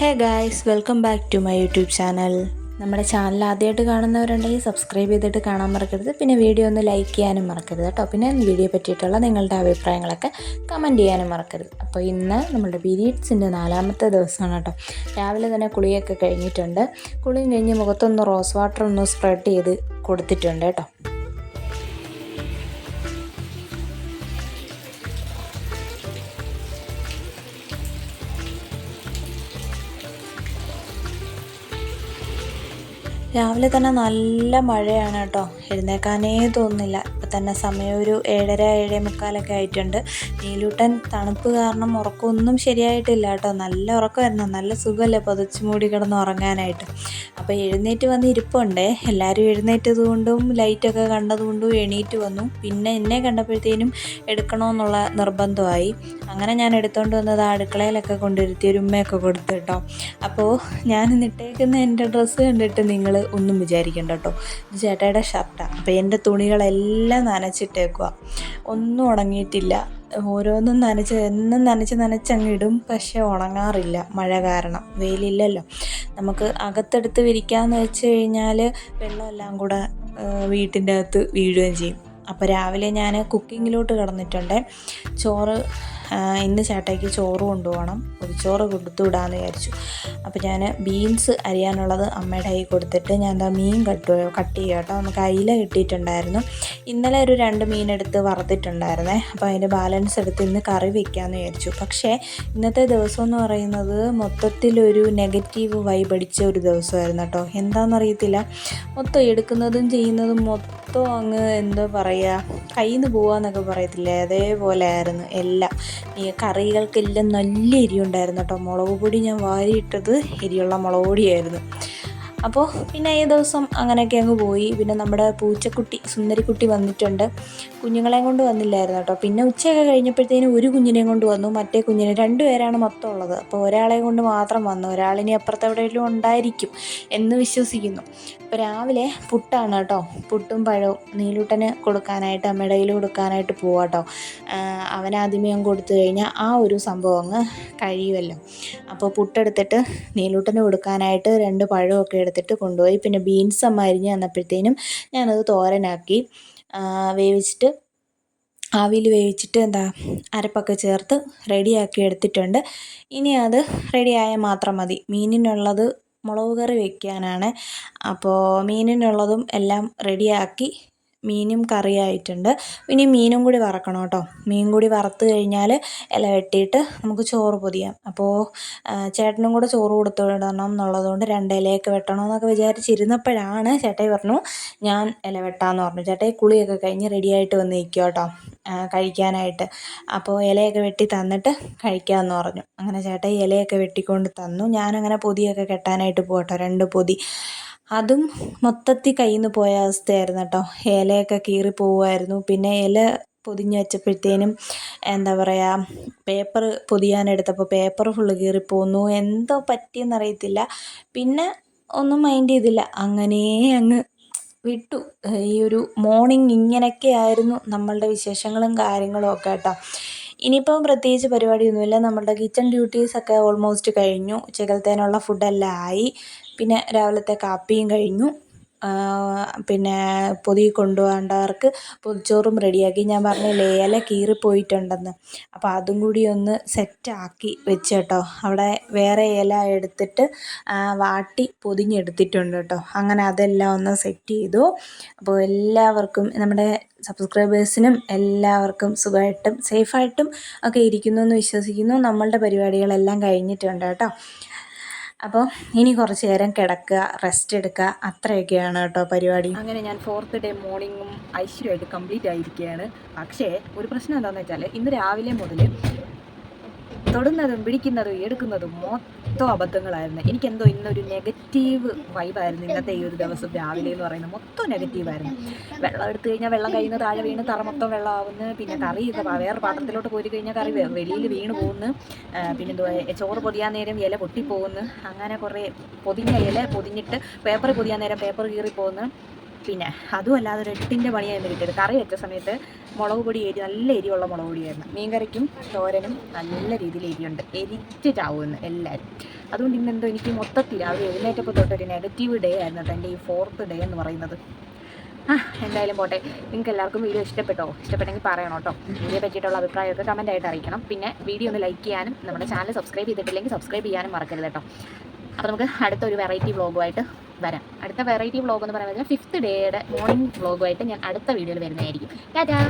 Hey guys welcome back to my YouTube channel. നമ്മുടെ channel ആദ്യമായിട്ട് കാണുന്നവരുണ്ടെങ്കിൽ സബ്സ്ക്രൈബ് ചെയ്തിട്ട് കാണാൻ മറക്കരുത്. പിന്നെ വീഡിയോ ഒന്ന് ലൈക്ക് ചെയ്യാനും മറക്കരുത് കേട്ടോ. പിന്നെ വീഡിയോ പറ്റിയിട്ടുള്ള നിങ്ങളുടെ അഭിപ്രായങ്ങളൊക്കെ കമന്റ് ചെയ്യാനും മറക്കരുത്. അപ്പോൾ ഇന്ന് നമ്മുടെ പീരീഡ്സിന്റെ നാലാമത്തെ ദിവസമാണ് കേട്ടോ. രാവിലെ തന്നെ കുളിയൊക്കെ കഴിഞ്ഞിട്ടുണ്ട്. കുളിയും കഴിഞ്ഞ് മുഖത്തൊന്ന് റോസ് വാട്ടർ ഒന്ന് സ്പ്രെഡ് ചെയ്ത് കൊടുത്തിട്ടുണ്ട് കേട്ടോ. രാവിലെ തന്നെ നല്ല മഴയാണ് കേട്ടോ. എഴുന്നേക്കാനേ തോന്നുന്നില്ല. ഇപ്പം തന്നെ സമയം ഒരു ഏഴര ഏഴേ മുക്കാലൊക്കെ ആയിട്ടുണ്ട്. നീലൂട്ടൻ തണുപ്പ് കാരണം ഉറക്കമൊന്നും ശരിയായിട്ടില്ല കേട്ടോ. നല്ല ഉറക്കമായിരുന്നു. നല്ല സുഖമല്ലേ പൊതച്ചു മൂടി കിടന്ന് ഉറങ്ങാനായിട്ട്. അപ്പോൾ എഴുന്നേറ്റ് വന്ന് ഇരിപ്പുണ്ടേ. എല്ലാവരും എഴുന്നേറ്റത് കൊണ്ടും ലൈറ്റൊക്കെ കണ്ടതുകൊണ്ടും എണീറ്റ് വന്നു. പിന്നെ എന്നെ കണ്ടപ്പോഴത്തേനും എടുക്കണമെന്നുള്ള നിർബന്ധമായി. അങ്ങനെ ഞാൻ എടുത്തുകൊണ്ട് വന്നത് അടുക്കളയിലൊക്കെ കൊണ്ടിരുത്തി ഒരു ഉമ്മയൊക്കെ കൊടുത്തു കേട്ടോ. അപ്പോൾ ഞാൻ ഇട്ടേക്കുന്ന എന്റെ ഡ്രസ്സ് കണ്ടിട്ട് നിങ്ങൾ ഒന്നും വിചാരിക്കണ്ട കേട്ടോ ഇത് ചേട്ടായുടെ ഷർട്ടാണ് അപ്പോൾ എന്റെ തുണികളെല്ലാം നനച്ചിട്ടേക്കുക ഒന്നും ഉണങ്ങിയിട്ടില്ല. ഓരോന്നും നനച്ച് എന്നും നനച്ച് നനച്ചങ്ങ് ഇടും. പക്ഷേ ഉണങ്ങാറില്ല. മഴ കാരണം. വെയിലില്ലല്ലോ. നമുക്ക് അകത്തെടുത്ത് വിരിക്കാമെന്ന് വെച്ച് കഴിഞ്ഞാൽ വെള്ളമെല്ലാം കൂടെ വീട്ടിന്റെ അകത്ത് വീഴുകയും ചെയ്യും. അപ്പോൾ രാവിലെ ഞാൻ കുക്കിങ്ങിലോട്ട് കടന്നിട്ടുണ്ട്. ചോറ് ഇന്ന് ചേട്ടയ്ക്ക് ചോറ് കൊണ്ടുപോകണം. ചോറ് കൊടുത്തു വിടാമെന്ന് വിചാരിച്ചു. അപ്പോൾ ഞാൻ ബീൻസ് അരിയാനുള്ളത് അമ്മയുടെ കയ്യിൽ കൊടുത്തിട്ട് ഞാൻ എന്താ മീൻ കട്ട് കട്ട് ചെയ്യുക കേട്ടോ. നമുക്ക് അയില കിട്ടിയിട്ടുണ്ടായിരുന്നു. ഇന്നലെ ഒരു രണ്ട് മീൻ എടുത്ത് വറുത്തിട്ടുണ്ടായിരുന്നേ. അപ്പോൾ അതിന്റെ ബാലൻസ് എടുത്ത് ഇന്ന് കറി വെക്കാമെന്ന് വിചാരിച്ചു. പക്ഷേ ഇന്നത്തെ ദിവസം എന്ന് പറയുന്നത് മൊത്തത്തിലൊരു നെഗറ്റീവ് വൈബ് അടിച്ച ഒരു ദിവസമായിരുന്നു കേട്ടോ. എന്താണെന്നറിയത്തില്ല മൊത്തം എടുക്കുന്നതും ചെയ്യുന്നതും മൊത്തം അങ്ങ് എന്താ പറയുക കയ്യിൽ നിന്ന് പോവാന്നൊക്കെ പറയത്തില്ലേ? അതേപോലെ ആയിരുന്നു എല്ലാം. ഈ കറികൾക്കെല്ലാം നല്ല എരിയുണ്ടായിരുന്നു കേട്ടോ. മുളക് പൊടി ഞാൻ വാരിയിട്ടത് എരിയുള്ള മുളക് പൊടിയായിരുന്നു. അപ്പോൾ പിന്നെ ഈ ദിവസം അങ്ങനെയൊക്കെ അങ്ങ് പോയി. പിന്നെ നമ്മുടെ പൂച്ചക്കുട്ടി സുന്ദരിക്കുട്ടി വന്നിട്ടുണ്ട്. കുഞ്ഞുങ്ങളെയും കൊണ്ട് വന്നില്ലായിരുന്നു കേട്ടോ. പിന്നെ ഉച്ചയൊക്കെ കഴിഞ്ഞപ്പോഴത്തേനും ഒരു കുഞ്ഞിനെയും കൊണ്ട് വന്നു. മറ്റേ കുഞ്ഞിനെ രണ്ടുപേരാണ് മൊത്തം ഉള്ളത്. അപ്പോൾ ഒരാളെ കൊണ്ട് മാത്രം വന്നു. ഒരാളിനി അപ്പുറത്ത് എവിടെയെങ്കിലും ഉണ്ടായിരിക്കും എന്ന് വിശ്വസിക്കുന്നു. അപ്പോൾ രാവിലെ പുട്ടാണ് കേട്ടോ. പുട്ടും പഴവും നീലൂട്ടന് കൊടുക്കാനായിട്ട് അമ്മയുടെ കയ്യിൽ കൊടുക്കാനായിട്ട് പോവാം കേട്ടോ. അവനാദ്യമേ കൊടുത്തു കഴിഞ്ഞാൽ ആ ഒരു സംഭവം അങ്ങ് കഴിയുമല്ലോ. അപ്പോൾ പുട്ടെടുത്തിട്ട് നീലൂട്ടന് കൊടുക്കാനായിട്ട് രണ്ട് പഴമൊക്കെ എടുത്തിട്ട് കൊണ്ടുപോയി. പിന്നെ ബീൻസ് അമ്മ അരിഞ്ഞ് തന്നപ്പോഴത്തേനും ഞാനത് തോരനാക്കി. വേവിച്ചിട്ട് ആവിയിൽ വേവിച്ചിട്ട് എന്താ അരപ്പൊക്കെ ചേർത്ത് റെഡിയാക്കി എടുത്തിട്ടുണ്ട്. ഇനി അത് റെഡിയായാൽ മാത്രം മതി. മീനിനുള്ളത് മുളക് കറി വയ്ക്കാനാണ് അപ്പോൾ മീനിനുള്ളതും എല്ലാം റെഡിയാക്കി മീനും കറിയായിട്ടുണ്ട്. ഇനി മീനും കൂടി വറക്കണം കേട്ടോ. മീൻ കൂടി വറുത്ത് കഴിഞ്ഞാൽ ഇല വെട്ടിയിട്ട് നമുക്ക് ചോറ് പൊതിയാം. അപ്പോൾ ചേട്ടനും കൂടെ ചോറ് കൊടുത്തു വിടണം എന്നുള്ളതുകൊണ്ട് രണ്ട് ഇലയൊക്കെ വെട്ടണമെന്നൊക്കെ വിചാരിച്ചിരുന്നപ്പോഴാണ് ചേട്ടായി പറഞ്ഞു ഞാൻ ഇല വെട്ടാമെന്ന് പറഞ്ഞു. ചേട്ടായി കുളിയൊക്കെ കഴിഞ്ഞ് റെഡിയായിട്ട് വന്ന് നിൽക്കുക കേട്ടോ കഴിക്കാനായിട്ട്. അപ്പോൾ ഇലയൊക്കെ വെട്ടി തന്നിട്ട് കഴിക്കാമെന്ന് പറഞ്ഞു. അങ്ങനെ ചേട്ടായി ഇലയൊക്കെ വെട്ടിക്കൊണ്ട് തന്നു. ഞാനങ്ങനെ പൊതിയൊക്കെ കെട്ടാനായിട്ട് പോകട്ടോ രണ്ട് പൊതി. അതും മൊത്തത്തിൽ കയ്യിൽ നിന്ന് പോയ അവസ്ഥയായിരുന്നു കേട്ടോ. ഇലയൊക്കെ കീറി പോവുമായിരുന്നു. പിന്നെ ഇല പൊതിഞ്ഞ് വെച്ചപ്പോഴത്തേനും എന്താ പറയുക പേപ്പർ പൊതിയാനെടുത്തപ്പോൾ പേപ്പർ ഫുള്ള് കീറിപ്പോന്നു എന്തോ പറ്റിയെന്നറിയത്തില്ല പിന്നെ ഒന്നും മൈൻഡ് ചെയ്തില്ല. അങ്ങനെ അങ്ങ് വിട്ടു. ഈ ഒരു മോർണിംഗ് ഇങ്ങനെയൊക്കെ ആയിരുന്നു നമ്മളുടെ വിശേഷങ്ങളും കാര്യങ്ങളും ഒക്കെ കേട്ടോ. ഇനിയിപ്പം പ്രത്യേകിച്ച് പരിപാടിയൊന്നുമില്ല. നമ്മളുടെ കിച്ചൺ ഡ്യൂട്ടീസൊക്കെ ഓൾമോസ്റ്റ് കഴിഞ്ഞു. ഉച്ചക്കലത്തേനുള്ള ഫുഡെല്ലാം ആയി. പിന്നെ രാവിലത്തെ കാപ്പിയും കഴിഞ്ഞു. പിന്നെ പൊതി കൊണ്ടുപോകേണ്ടവർക്ക് പൊതിച്ചോറും റെഡിയാക്കി. ഞാൻ പറഞ്ഞില്ലേ ഇല കീറിപ്പോയിട്ടുണ്ടെന്ന് അപ്പോൾ അതും കൂടി ഒന്ന് സെറ്റാക്കി വെച്ച് കേട്ടോ അവിടെ വേറെ ഇല എടുത്തിട്ട് വാട്ടി പൊതിഞ്ഞെടുത്തിട്ടുണ്ട് കേട്ടോ. അങ്ങനെ അതെല്ലാം ഒന്ന് സെറ്റ് ചെയ്തു. അപ്പോൾ എല്ലാവർക്കും നമ്മുടെ സബ്സ്ക്രൈബേഴ്സിനും എല്ലാവർക്കും സുഖമായിട്ടും സേഫായിട്ടും ഒക്കെ ഇരിക്കുന്നു എന്ന് വിശ്വസിക്കുന്നു. നമ്മളുടെ പരിപാടികളെല്ലാം കഴിഞ്ഞിട്ടുണ്ട് കേട്ടോ. അപ്പോൾ ഇനി കുറച്ച് നേരം കിടക്കുക റെസ്റ്റ് എടുക്കുക. അത്രയൊക്കെയാണ് കേട്ടോ പരിപാടി. അങ്ങനെ ഞാൻ ഫോർത്ത് ഡേ മോർണിംഗും ഐശ്വര്യമായിട്ട് കംപ്ലീറ്റ് ആയിരിക്കുകയാണ്. പക്ഷേ ഒരു പ്രശ്നം എന്താണെന്ന് വെച്ചാൽ ഇന്ന് രാവിലെ മുതൽ തൊടുന്നതും പിടിക്കുന്നതും എടുക്കുന്നതും മൊത്തം അബദ്ധങ്ങളായിരുന്നു. എനിക്കെന്തോ ഇന്നൊരു നെഗറ്റീവ് വൈബായിരുന്നു ഇന്നത്തെ ഈ ഒരു ദിവസം രാവിലെ എന്ന് പറയുന്നത്. മൊത്തം നെഗറ്റീവായിരുന്നു വെള്ളം എടുത്തു കഴിഞ്ഞാൽ വെള്ളം കയ്യിൽ താഴെ വീണ് തറ മൊത്തം വെള്ളമാവുന്നു. പിന്നെ കറി വേറെ പാത്രത്തിലോട്ട് പോയി കഴിഞ്ഞാൽ കറി വെളിയിൽ വീണ് പോകുന്നു. പിന്നെ എന്തുവാ ചോറ് പൊതിയാൻ നേരം ഇല പൊട്ടിപ്പോകുന്നു. അങ്ങനെ കുറേ പൊതിഞ്ഞ ഇല പൊതിഞ്ഞിട്ട് പേപ്പർ പൊതിയാൻ നേരം പേപ്പർ കീറി കീറിപ്പോകുന്നു. പിന്നെ അതും അല്ലാതെ ഒരു എട്ടിന്റെ പണിയായിരുന്നു കിട്ടിയത്. കറി വെച്ച സമയത്ത് മുളക് പൊടി എരി നല്ല എരിവുള്ള മുളക് പൊടിയായിരുന്നു. മീൻകറിക്കും തോരനും നല്ല രീതിയിൽ എരിയുണ്ട് എരിച്ച് ചാവുമെന്ന് എല്ലാവരും. അതുകൊണ്ട് ഇന്ന് എന്തോ എനിക്ക് മൊത്തത്തിൽ രാവിലെ എഴുന്നേറ്റപ്പോൾ തൊട്ടൊരു നെഗറ്റീവ് ഡേ ആയിരുന്നു കേട്ടോ എന്റെ ഈ ഫോർത്ത് ഡേ എന്ന് പറയുന്നത്. ആ എന്തായാലും പോട്ടെ. നിങ്ങൾക്ക് എല്ലാവർക്കും വീഡിയോ ഇഷ്ടപ്പെട്ടോ? ഇഷ്ടപ്പെട്ടെങ്കിൽ പറയണം കേട്ടോ. വീഡിയോ പറ്റിയിട്ടുള്ള അഭിപ്രായമൊക്കെ കമന്റ് ആയിട്ട് അറിയിക്കണം. പിന്നെ വീഡിയോ ഒന്ന് ലൈക്ക് ചെയ്യാനും നമ്മുടെ ചാനൽ സബ്സ്ക്രൈബ് ചെയ്തിട്ടില്ലെങ്കിൽ സബ്സ്ക്രൈബ് ചെയ്യാനും മറക്കരുത് കേട്ടോ. അപ്പോൾ നമുക്ക് അടുത്തൊരു വെറൈറ്റി വ്ളോഗുമായിട്ട് വരാം. അടുത്ത വെറൈറ്റി വ്ളോഗ് എന്ന് പറയുന്നത് ഫിഫ്ത്ത് ഡേയുടെ മോർണിംഗ് വ്ളോഗുമായിട്ട് ഞാൻ അടുത്ത വീഡിയോയിൽ വരുന്നതായിരിക്കും. ടാറ്റാ